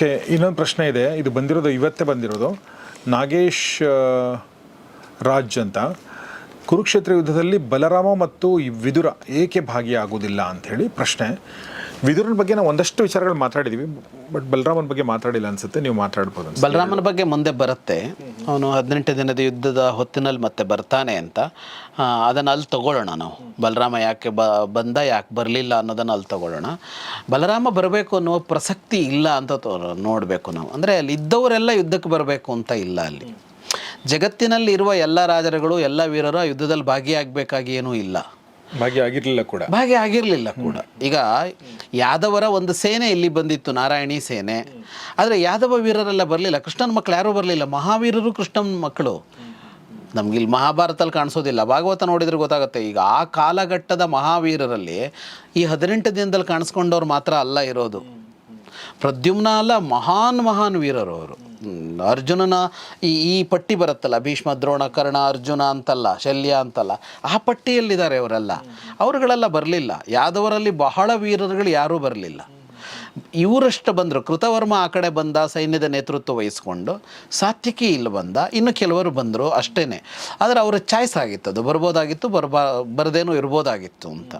Okay, ಇನ್ನೊಂದು ಪ್ರಶ್ನೆ ಇದೆ. ಇದು ಬಂದಿರೋದು, ಇವತ್ತೇ ಬಂದಿರೋದು. ನಾಗೇಶ್ ರಾಜ್ ಅಂತ. ಕುರುಕ್ಷೇತ್ರ ಯುದ್ಧದಲ್ಲಿ ಬಲರಾಮ ಮತ್ತು ವಿದುರ ಏಕೆ ಭಾಗಿಯಾಗುವುದಿಲ್ಲ ಹೇಳಿ ಪ್ರಶ್ನೆ. ವಿದುರನ ಬಗ್ಗೆ ನಾವು ಒಂದಷ್ಟು ವಿಚಾರಗಳು ಮಾತಾಡಿದೀವಿ, ಬಟ್ ಬಲರಾಮನ ಬಗ್ಗೆ ಮಾತಾಡಿಲ್ಲ ಅನ್ಸುತ್ತೆ, ನೀವು ಮಾತಾಡ್ಬೋದು. ಬಲರಾಮನ ಬಗ್ಗೆ ಮುಂದೆ ಬರುತ್ತೆ. ಅವನು ಹದಿನೆಂಟು ದಿನದ ಯುದ್ಧದ ಹೊತ್ತಿನಲ್ಲಿ ಮತ್ತೆ ಬರ್ತಾನೆ ಅಂತ. ಅದನ್ನು ಅಲ್ಲಿ ತಗೊಳ್ಳೋಣ ನಾವು. ಬಲರಾಮ ಯಾಕೆ ಬ, ಬಂದ, ಯಾಕೆ ಬರಲಿಲ್ಲ ಅನ್ನೋದನ್ನು ಅಲ್ಲಿ ತಗೊಳ್ಳೋಣ. ಬಲರಾಮ ಬರಬೇಕು ಅನ್ನೋ ಪ್ರಸಕ್ತಿ ಇಲ್ಲ ಅಂತ ನೋಡಬೇಕು ನಾವು. ಅಂದರೆ ಅಲ್ಲಿ ಇದ್ದವರೆಲ್ಲ ಯುದ್ಧಕ್ಕೆ ಬರಬೇಕು ಅಂತ ಇಲ್ಲ ಅಲ್ಲಿ. ಜಗತ್ತಿನಲ್ಲಿ ಇರುವ ಎಲ್ಲ ರಾಜರುಗಳು, ಎಲ್ಲ ವೀರರು ಯುದ್ಧದಲ್ಲಿ ಭಾಗಿಯಾಗಬೇಕಾಗಿ ಏನೂ ಇಲ್ಲ. ಭಾಗಿಯಾಗಿರ್ಲಿಲ್ಲ ಕೂಡ. ಭಾಗಿ ಆಗಿರಲಿಲ್ಲ ಕೂಡ. ಈಗ ಯಾದವರ ಒಂದು ಸೇನೆ ಇಲ್ಲಿ ಬಂದಿತ್ತು? ನಾರಾಯಣಿ ಸೇನೆ. ಆದರೆ ಯಾದವ ವೀರರೆಲ್ಲ ಬರಲಿಲ್ಲ. ಕೃಷ್ಣನ ಮಕ್ಕಳು ಯಾರೂ ಬರಲಿಲ್ಲ. ಮಹಾವೀರರು ಕೃಷ್ಣನ ಮಕ್ಕಳು ನಮ್ಗೆ ಇಲ್ಲಿ ಮಹಾಭಾರತದಲ್ಲಿ ಕಾಣಿಸೋದಿಲ್ಲ. ಭಾಗವತ ನೋಡಿದ್ರೆ ಗೊತ್ತಾಗುತ್ತೆ. ಈಗ ಆ ಕಾಲಘಟ್ಟದ ಮಹಾವೀರರಲ್ಲಿ ಈ ಹದಿನೆಂಟು ದಿನದಲ್ಲಿ ಕಾಣಿಸ್ಕೊಂಡವ್ರು ಮಾತ್ರ ಅಲ್ಲ ಇರೋದು. ಪ್ರದ್ಯುಮ್ನ ಅಲ್ಲ ಮಹಾನ್ ಮಹಾನ್ ವೀರರು ಅವರು. ಅರ್ಜುನನ ಈ ಈ ಪಟ್ಟಿ ಬರುತ್ತಲ್ಲ, ಭೀಷ್ಮ, ದ್ರೋಣ, ಕರ್ಣ, ಅರ್ಜುನ ಅಂತಲ್ಲ, ಶಲ್ಯ ಅಂತಲ್ಲ, ಆ ಪಟ್ಟಿಯಲ್ಲಿದ್ದಾರೆ ಅವರೆಲ್ಲ. ಅವರುಗಳೆಲ್ಲ ಬರಲಿಲ್ಲ. ಯಾದವರಲ್ಲಿ ಬಹಳ ವೀರರುಗಳು ಯಾರೂ ಬರಲಿಲ್ಲ. ಇವರಷ್ಟು ಬಂದರು. ಕೃತವರ್ಮ ಆ ಕಡೆ ಬಂದ, ಸೈನ್ಯದ ನೇತೃತ್ವ ವಹಿಸ್ಕೊಂಡು ಸಾತ್ಯಕಿ ಇಲ್ಲಿ ಬಂದ. ಇನ್ನು ಕೆಲವರು ಬಂದರು ಅಷ್ಟೇ ಆದರೆ ಅವರ ಚಾಯ್ಸ್ ಆಗಿತ್ತು. ಅದು ಬರ್ಬೋದಾಗಿತ್ತು, ಬರ್ಬಾ, ಬರದೇನೂ ಇರ್ಬೋದಾಗಿತ್ತು ಅಂತ.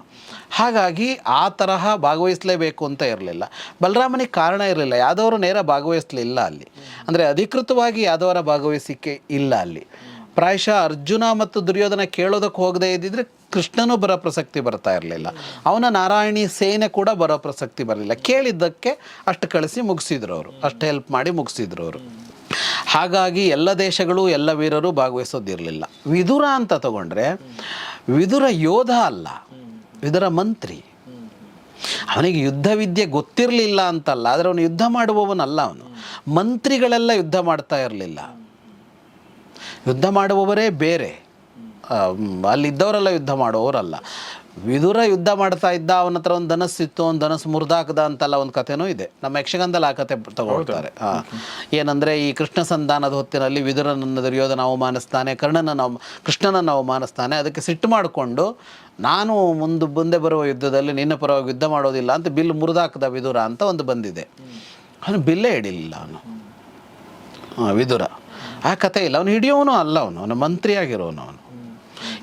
ಹಾಗಾಗಿ ಆ ತರಹ ಭಾಗವಹಿಸಲೇಬೇಕು ಅಂತ ಇರಲಿಲ್ಲ. ಬಲರಾಮನಿಗೆ ಕಾರಣ ಇರಲಿಲ್ಲ. ಯಾದವರು ನೇರ ಭಾಗವಹಿಸಲಿಲ್ಲ ಅಲ್ಲಿ. ಅಂದರೆ ಅಧಿಕೃತವಾಗಿ ಯಾದವರ ಭಾಗವಹಿಸಿಕೆ ಇಲ್ಲ ಅಲ್ಲಿ. ಪ್ರಾಯಶಃ ಅರ್ಜುನ ಮತ್ತು ದುರ್ಯೋಧನ ಕೇಳೋದಕ್ಕೆ ಹೋಗದೇ ಇದ್ದಿದ್ರೆ ಕೃಷ್ಣನೂ ಬರೋ ಪ್ರಸಕ್ತಿ ಬರ್ತಾ ಇರಲಿಲ್ಲ. ಅವನ ನಾರಾಯಣಿ ಸೇನೆ ಕೂಡ ಬರೋ ಪ್ರಸಕ್ತಿ ಬರಲಿಲ್ಲ. ಕೇಳಿದ್ದಕ್ಕೆ ಅಷ್ಟು ಕಳಿಸಿ ಮುಗಿಸಿದ್ರು ಅವರು. ಅಷ್ಟು ಹೆಲ್ಪ್ ಮಾಡಿ ಮುಗಿಸಿದ್ರು ಅವರು. ಹಾಗಾಗಿ ಎಲ್ಲ ದೇಶಗಳು, ಎಲ್ಲ ವೀರರು ಭಾಗವಹಿಸೋದಿರಲಿಲ್ಲ. ವಿದುರ ಅಂತ ತಗೊಂಡ್ರೆ ವಿದುರ ಯೋಧ ಅಲ್ಲ, ವಿದುರ ಮಂತ್ರಿ. ಅವನಿಗೆ ಯುದ್ಧ ವಿದ್ಯೆ ಗೊತ್ತಿರಲಿಲ್ಲ ಅಂತಲ್ಲ, ಆದರೆ ಅವನು ಯುದ್ಧ ಮಾಡುವವನಲ್ಲ ಅವನು. ಮಂತ್ರಿಗಳೆಲ್ಲ ಯುದ್ಧ ಮಾಡ್ತಾ ಇರಲಿಲ್ಲ. ಯುದ್ಧ ಮಾಡುವವರೇ ಬೇರೆ. ಅಲ್ಲಿದ್ದವರೆಲ್ಲ ಯುದ್ಧ ಮಾಡುವವರಲ್ಲ. ವಿದುರ ಯುದ್ಧ ಮಾಡ್ತಾ ಇದ್ದ ಅವನ ಹತ್ರ ಒಂದು ಧನಸ್ಸಿತ್ತು ಒಂದು ಧನಸ್ಸು ಮುರಿದಾಕದ ಅಂತೆಲ್ಲ ಒಂದು ಕಥೆನೂ ಇದೆ. ನಮ್ಮ ಯಕ್ಷಗಂಧಲ್ಲಿ ಆ ಕಥೆ ತಗೊಳ್ತಾರೆ. ಏನಂದರೆ ಈ ಕೃಷ್ಣ ಸಂಧಾನದ ಹೊತ್ತಿನಲ್ಲಿ ವಿದುರನನ್ನು ದುರ್ಯೋಧನ ಅವಮಾನಿಸ್ತಾನೆ ಕರ್ಣನನ್ನು ಕೃಷ್ಣನನ್ನು ಅವಮಾನಿಸ್ತಾನೆ ಅದಕ್ಕೆ ಸಿಟ್ಟು ಮಾಡಿಕೊಂಡು ನಾನು ಮುಂದೆ ಮುಂದೆ ಬರುವ ಯುದ್ಧದಲ್ಲಿ ನಿನ್ನ ಪರವಾಗಿ ಯುದ್ಧ ಮಾಡೋದಿಲ್ಲ ಅಂತ ಬಿಲ್ ಮುರಿದಾಕದ ವಿದುರ ಅಂತ ಒಂದು ಬಂದಿದೆ. ಅವನು ಬಿಲ್ಲೇ ಹಿಡಿಲಿಲ್ಲ ಅವನು. ವಿದುರ. ಆ ಕಥೆ ಇಲ್ಲ. ಅವನು ಹಿಡಿಯೋನು ಅಲ್ಲ ಅವನು. ಅವನು ಮಂತ್ರಿಯಾಗಿರೋನು ಅವನು.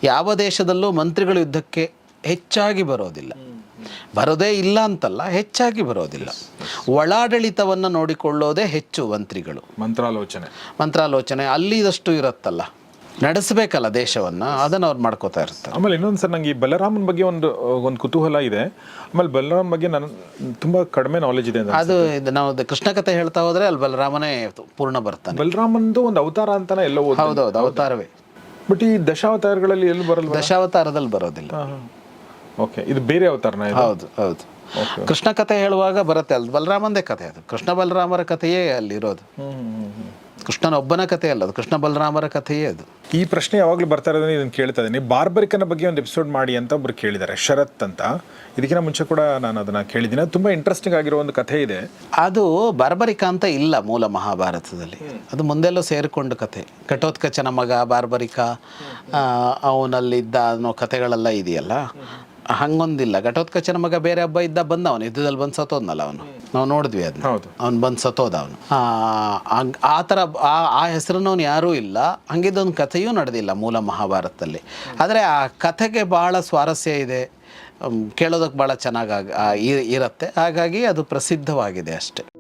ಯಾವ ದೇಶದಲ್ಲೂ ಮಂತ್ರಿಗಳು ಯುದ್ಧಕ್ಕೆ ಹೆಚ್ಚಾಗಿ ಬರೋದಿಲ್ಲ. ಬರೋದೇ ಇಲ್ಲ ಅಂತಲ್ಲ ಹೆಚ್ಚಾಗಿ ಬರೋದಿಲ್ಲ. ಒಳಾಡಳಿತವನ್ನು ನೋಡಿಕೊಳ್ಳೋದೇ ಹೆಚ್ಚು ಮಂತ್ರಿಗಳು. ಮಂತ್ರಾಲೋಚನೆ. ಮಂತ್ರಾಲೋಚನೆ ಅಲ್ಲಿದಷ್ಟು ಇರುತ್ತಲ್ಲ. ನಡೆಸಬೇಕಲ್ಲ ದೇಶವನ್ನು ಅದನ್ನು ಅವ್ರು ಮಾಡ್ಕೋತಾ ಇರ್ತಾರೆ. ಆಮೇಲೆ ಇನ್ನೊಂದು ಸರ್ ನಂಗೆ ಈ ಬಲರಾಮನ್ ಬಗ್ಗೆ ಒಂದು ಒಂದು ಕುತೂಹಲ ಇದೆ. ಆಮೇಲೆ ಬಲರಾಮ್ ಬಗ್ಗೆ ನಾನು ತುಂಬಾ ಕಡಿಮೆ ನಾಲೆಜ್ ಇದೆ ಅದು ಇದು ನಾವು ಕೃಷ್ಣ ಕಥೆ ಹೇಳ್ತಾ ಹೋದ್ರೆ ಅಲ್ಲಿ ಬಲರಾಮನೇ ಪೂರ್ಣ ಬರ್ತಾನೆ. ಬಲರಾಮಂದು ಒಂದು ಅವತಾರ ಅಂತಾನೆ ಎಲ್ಲ ಹೌದೌದು ಅವತಾರವೇ. ಬಟ್ ಈ ದಶಾವತಾರಗಳಲ್ಲಿ ಎಲ್ಲಿ ಬರಲ್ಲ ದಶಾವತಾರದಲ್ಲಿ ಬರೋದಿಲ್ಲ. ಓಕೆ ಇದು ಬೇರೆ ಅವತಾರನ ಹೌದು ಹೌದು. ಕೃಷ್ಣ ಕಥೆ ಹೇಳುವಾಗ ಬರುತ್ತೆ ಅಲ್ಲಿ ಬಲರಾಮಂದೇ ಕಥೆ ಅದು. ಕೃಷ್ಣ ಬಲರಾಮರ ಕಥೆಯೇ ಅಲ್ಲಿರೋದು. ಕೃಷ್ಣನ ಒಬ್ಬನ ಕಥೆ ಅಲ್ಲ ಅದು. ಕೃಷ್ಣ ಬಲರಾಮರ ಕಥೆಯೇ ಅದು. ಈ ಪ್ರಶ್ನೆ ಯಾವಾಗಲೂ ಬರ್ತಾ ಇರೋದನ್ನ ಇದನ್ನು ಕೇಳ್ತಾ ಇದ್ದೀನಿ. ಬಾರ್ಬರಿಕನ ಬಗ್ಗೆ ಒಂದು ಎಪಿಸೋಡ್ ಮಾಡಿ ಅಂತ ಒಬ್ರು ಕೇಳಿದ್ದಾರೆ. ಶರತ್ ಅಂತ. ಇದಕ್ಕಿಂತ ಮುಂಚೆ ಕೂಡ ನಾನು ಅದನ್ನ ಕೇಳಿದ್ದೀನಿ. ತುಂಬ ಇಂಟ್ರೆಸ್ಟಿಂಗ್ ಆಗಿರೋ ಒಂದು ಕಥೆ ಇದೆ. ಅದು ಬಾರ್ಬರಿಕ ಅಂತ ಇಲ್ಲ ಮೂಲ ಮಹಾಭಾರತದಲ್ಲಿ. ಅದು ಮುಂದೆಲ್ಲೋ ಸೇರಿಕೊಂಡು ಕಥೆ. ಘಟೋತ್ಕಚನ ಮಗ ಬಾರ್ಬರಿಕ ಅವನಲ್ಲಿದ್ದ ಅನ್ನೋ ಕಥೆಗಳೆಲ್ಲ ಇದೆಯಲ್ಲ? ಹಂಗೊಂದಿಲ್ಲ. ಘಟೋತ್ಕಚನ ಮಗ ಬೇರೆ ಹಬ್ಬ ಇದ್ದ ಬಂದ ಅವನು ಯುದ್ಧದಲ್ಲಿ ಬಂದು ಸತ್ತೋದ್ನಲ್ಲ ಅವನು. ನಾವು ನೋಡಿದ್ವಿ ಅದನ್ನ. ಅವ್ನು ಬಂದು ಸತ್ತೋದ ಅವನು ಆ ಥರ ಆ ಆ ಅವನು ಯಾರೂ ಇಲ್ಲ. ಹಂಗಿದ್ದೊಂದು ಕಥೆಯೂ ನಡೆದಿಲ್ಲ ಮೂಲ ಮಹಾಭಾರತದಲ್ಲಿ. ಆದರೆ ಆ ಕಥೆಗೆ ಭಾಳ ಸ್ವಾರಸ್ಯ ಇದೆ. ಕೇಳೋದಕ್ಕೆ ಭಾಳ ಚೆನ್ನಾಗಿ ಇರುತ್ತೆ. ಹಾಗಾಗಿ ಅದು ಪ್ರಸಿದ್ಧವಾಗಿದೆ ಅಷ್ಟೆ.